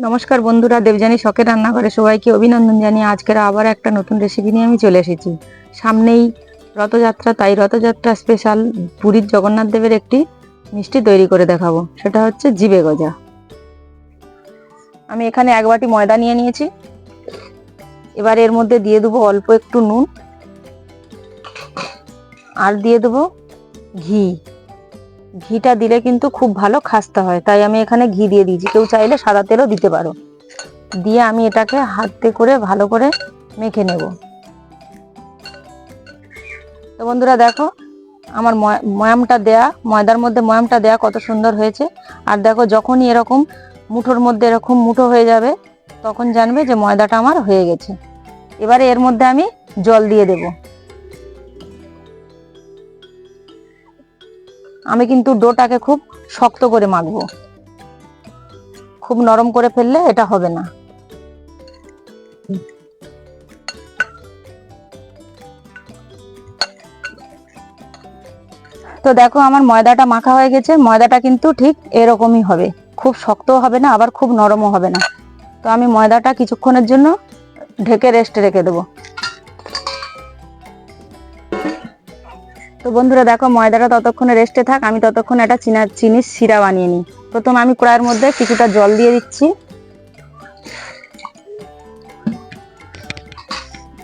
নমস্কার বন্ধুরা দেবজানী শখের রান্নাঘরে সবাইকে অভিনন্দন জানিয়ে আজকের আবার একটা নতুন রেসিপি নিয়ে আমি চলে এসেছি। সামনেই রথযাত্রা, তাই রথযাত্রা স্পেশাল পুরীর জগন্নাথ দেবের একটি মিষ্টি তৈরি করে দেখাবো। সেটা হচ্ছে জিবে গজা। আমি এখানে এক বাটি ময়দা নিয়ে নিয়েছি। এবার এর মধ্যে দিয়ে দেবো অল্প একটু নুন। আর দিয়ে দেবো ঘি। ঘিটা দিলে কিন্তু খুব ভালো খাস্তা হয়। তাই আমি এখানে ঘি দিয়ে দিয়েছি। কেউ চাইলে সাদা তেলও দিতে পারো। দিয়ে আমি এটাকে হাতে করে ভালো করে মেখে নেব। তো বন্ধুরা দেখো, আমার ময়- ময়ামটা দেয়া, ময়দার মধ্যে ময়ামটা দেয়া কত সুন্দর হয়েছে। আর দেখো, যখনই এরকম মুঠোর মধ্যে এরকম মুঠো হয়ে যাবে, তখন জানবে যে ময়দাটা আমার হয়ে গেছে। এবারে এর মধ্যে আমি জল দিয়ে দেবো। আমি কিন্তু ডোটাকে খুব শক্ত করে মাখবো। খুব নরম করে ফেললে এটা হবে না। তো দেখো আমার ময়দাটা মাখা হয়ে গেছে, ময়দাটা কিন্তু ঠিক এরকমই হবে। খুব শক্তও হবে না, আবার খুব নরমও হবে না। তো আমি ময়দাটা কিছুক্ষণের জন্য ঢেকে রেস্টে রেখে দেবো। তো বন্ধুরা দেখো, ময়দাটা ততক্ষণে রেস্টে থাক, আমি ততক্ষণ একটা চিনা চিনির শিরা বানিয়ে নিই। প্রথম আমি কড়াইয়ের মধ্যে কিছুটা জল দিয়ে দিচ্ছি।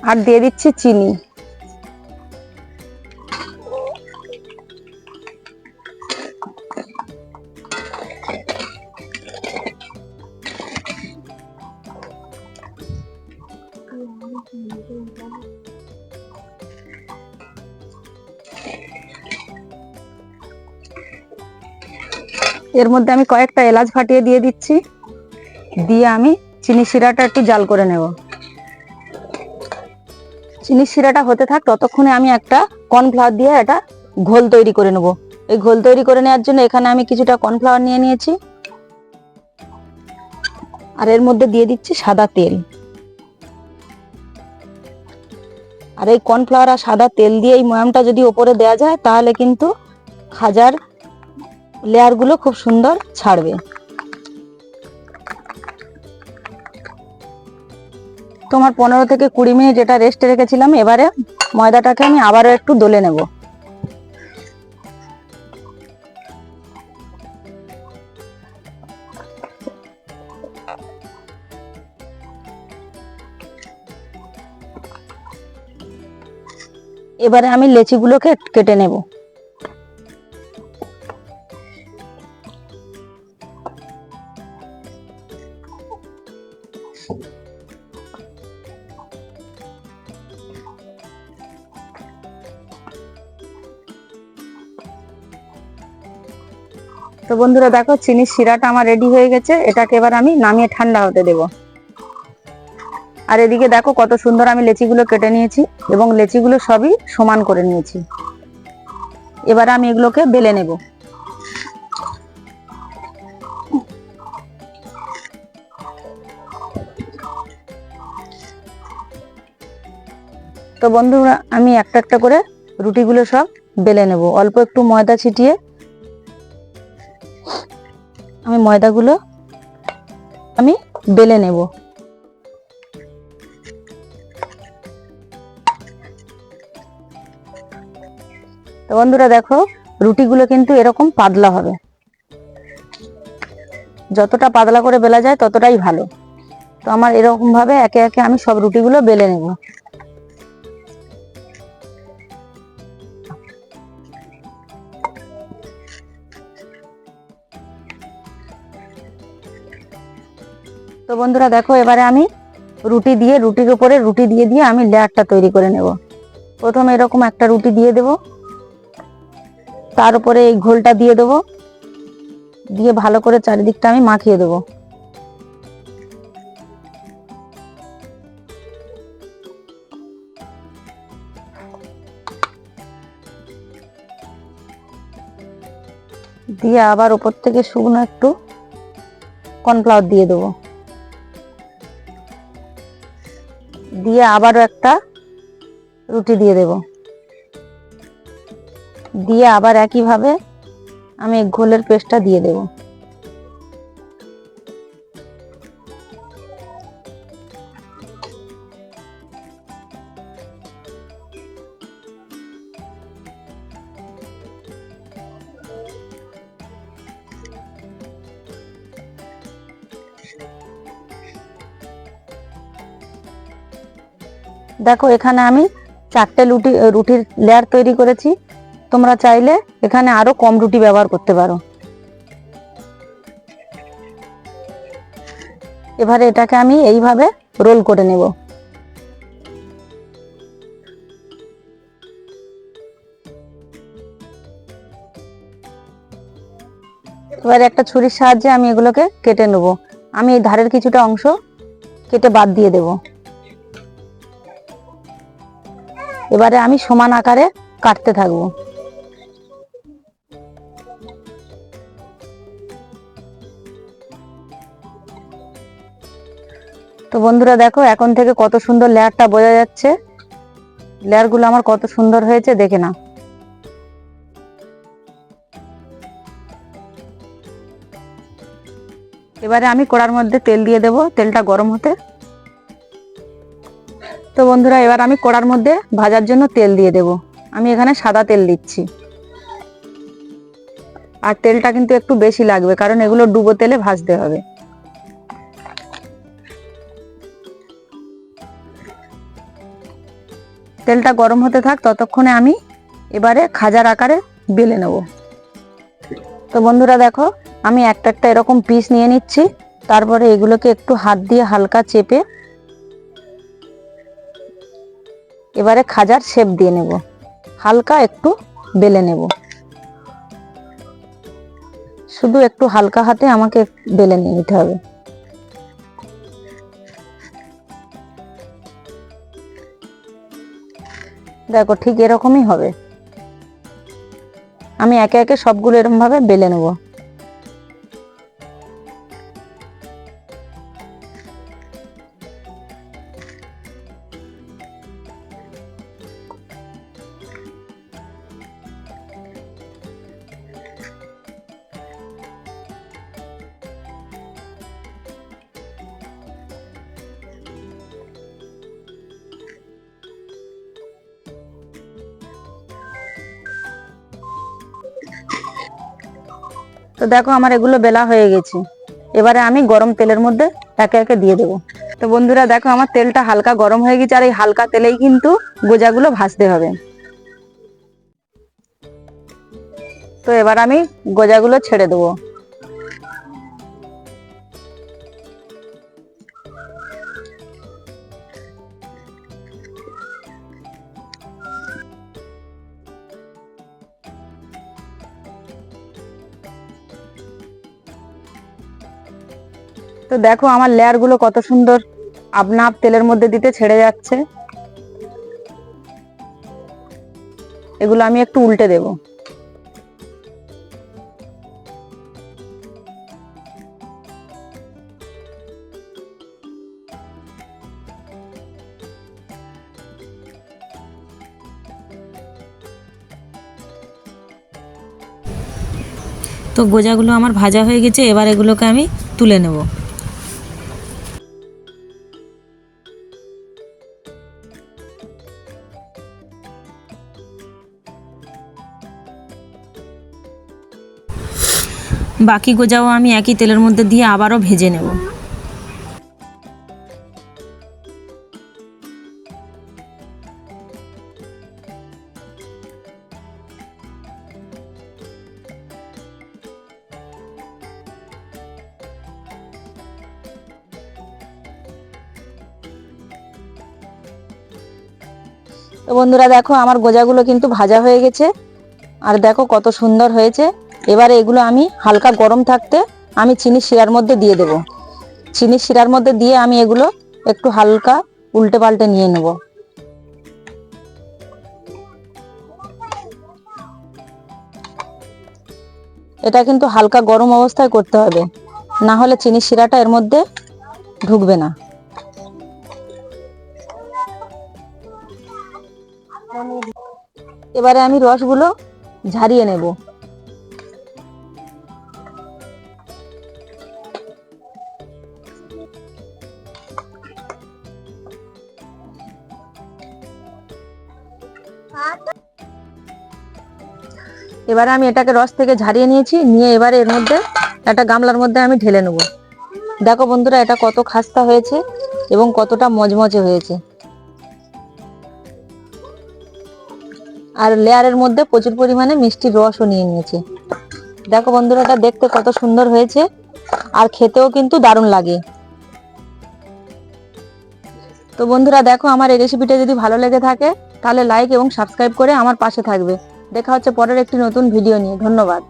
আর দিয়ে দিচ্ছি চিনি। এর মধ্যে আমি কয়েকটা এলাচ ফাটিয়ে দিয়ে দিচ্ছি। দিয়ে আমি চিনি শিরাটা একটু জাল করে নেব। চিনি শিরাটা হতে থাক, ততক্ষণে আমি একটা কর্নফ্লাওয়ার দিয়ে এটা ঘোল তৈরি করে নেব। এই ঘোল তৈরি করে নেওয়ার জন্য এখানে আমি কিছুটা কর্নফ্লাওয়ার নিয়ে নিয়েছি। আর এর মধ্যে দিয়ে দিচ্ছি সাদা তেল। আর এই কর্নফ্লাওয়ার আর সাদা তেল দিয়ে এই ময়ামটা যদি ওপরে দেওয়া যায়, তাহলে কিন্তু খাজার লেয়ারগুলো খুব সুন্দর ছাড়বে। তোমার পনেরো থেকে কুড়ি মিনিট যেটা রেস্টে রেখেছিলাম, এবারে ময়দাটাকে আমি আবারও একটু দলে নেব। এবারে আমি লেচিগুলোকে কেটে নেব। তো বন্ধুরা দেখো, চিনির শিরাটা আমার রেডি হয়ে গেছে। এটাকে এবার আমি নামিয়ে ঠান্ডা হতে দেব। আর এদিকে দেখো, কত সুন্দর আমি লেচিগুলো কেটে নিয়েছি এবং লেচিগুলো সবই সমান করে নিয়েছি। এবার আমি এগুলোকে বেলে নেব। তো বন্ধুরা, আমি একটা একটা করে রুটিগুলো সব বেলে নেব। অল্প একটু ময়দা ছিটিয়ে আমি ময়দাগুলো আমি বেলে নেব। তো বন্ধুরা, দেখো, রুটিগুলো কিন্তু এরকম পাতলা হবে। যতটা পাতলা করে বেলা যায়, ততটাই ভালো। তো আমার এরকম ভাবে একে একে আমি সব রুটিগুলো বেলে নেব। বন্ধুরা, দেখো এবারে আমি রুটি দিয়ে, রুটির উপরে রুটি দিয়ে দিয়ে আমি লেয়ারটা তৈরি করে নেব। প্রথমে এরকম একটা রুটি দিয়ে দেব। তার উপরে এই ঘোলটা দিয়ে দেব। দিয়ে ভালো করে চারিদিকটা আমি মাখিয়ে দেব। দিয়ে আবার উপর থেকে শুকনো একটু কর্নফ্লাওয়ার দিয়ে দেবো। দিয়ে আবারও একটা রুটি দিয়ে দেব। দিয়ে আবার একইভাবে আমি ঘোলের পেস্টটা দিয়ে দেব। দেখো, এখানে আমি চারটে রুটি রুটির লেয়ার তৈরি করেছি। তোমরা চাইলে এখানে আরও কম রুটি ব্যবহার করতে পারো। এবারে এটাকে আমি এইভাবে রোল করে নেব। এবারে একটা ছুরির সাহায্যে আমি এগুলোকে কেটে নেব। আমি এই ধারের কিছুটা অংশ কেটে বাদ দিয়ে দেব। এবারে আমি সমান আকারে কাটতে থাকব। তো বন্ধুরা দেখো, এখন থেকে কত সুন্দর লেয়ারটা বোঝা যাচ্ছে। লেয়ারগুলো আমার কত সুন্দর হয়েছে, দেখে না এবারে আমি কড়ার মধ্যে তেল দিয়ে দেব। তেলটা গরম হতে তো বন্ধুরা, এবার আমি কড়ার মধ্যে ভাজার জন্য তেল দিয়ে দেব। আমি এখানে সাদা তেল দিচ্ছি। আর তেলটা কিন্তু একটু বেশি লাগবে, কারণ এগুলো ডুবো তেলে ভাজতে হবে। তেলটা গরম হতে থাক, ততক্ষণে আমি এবারে খাজার আকারে বেলে নেব। তো বন্ধুরা, দেখো, আমি একটা একটা এরকম পিস নিয়ে নিচ্ছি। তারপরে এগুলোকে একটু হাত দিয়ে হালকা চেপে এবারে খাজার শেপ দিয়ে নেব। হালকা একটু বেলে নেব। শুধু একটু হালকা হাতে আমাকে বেলে নিয়ে নিতে হবে। দেখো ঠিক এরকমই হবে। আমি একে একে সবগুলো এরকম ভাবে বেলে নেব। তো দেখো আমার এগুলো বেলা হয়ে গেছে। এবারে আমি গরম তেলের মধ্যে একে একে দিয়ে দেবো। তো বন্ধুরা দেখো আমার তেলটা হালকা গরম হয়ে গেছে, আর এই হালকা তেলেই কিন্তু গোজাগুলো ভাজতে হবে। তো এবার আমি গোজাগুলো ছেড়ে দেবো। তো দেখো আমার লেয়ারগুলো কত সুন্দর আপনা আপ তেলের মধ্যে দিতে ছেড়ে যাচ্ছে। এগুলো আমি একটু উল্টে দেব। তো গোজাগুলো আমার ভাজা হয়ে গেছে, এবার এগুলোকে আমি তুলে নেব। বাকি গোজাও আমি একই তেলের মধ্যে দিয়ে আবারও ভেজে নেব। তো বন্ধুরা দেখো, আমার গোজাগুলো কিন্তু ভাজা হয়ে গেছে। আর দেখো কত সুন্দর হয়েছে। এবারে এগুলো আমি হালকা গরম থাকতে আমি চিনি শিরার মধ্যে দিয়ে দেব। চিনি শিরার মধ্যে দিয়ে আমি এগুলো একটু হালকা উল্টে পাল্টে নিয়ে নেব। এটা কিন্তু হালকা গরম অবস্থায় করতে হবে। না হলে চিনি শিরাটা এর মধ্যে ঢুকবে না। এবারে আমি রসগুলো ঝারিয়ে নেব। এবারে আমি এটাকে রস থেকে ঝারিয়ে নিয়েছি, নিয়ে এবারে এর মধ্যে একটা গামলার মধ্যে আমি ঢেলে নেব। দেখো বন্ধুরা, এটা কত খাস্তা হয়েছে এবং কতটা মজমজে হয়েছে। আর লেয়ারের মধ্যে প্রচুর পরিমাণে মিষ্টি রসও নিয়ে নিয়েছে। দেখো বন্ধুরা, এটা দেখতে কত সুন্দর হয়েছে। আর খেতেও কিন্তু দারুণ লাগে। তো বন্ধুরা দেখো, আমার এই রেসিপিটা যদি ভালো লেগে থাকে, তাহলে লাইক এবং সাবস্ক্রাইব করে আমার পাশে থাকবে। দেখা হচ্ছে পরের একটি নতুন ভিডিও নিয়ে। ধন্যবাদ।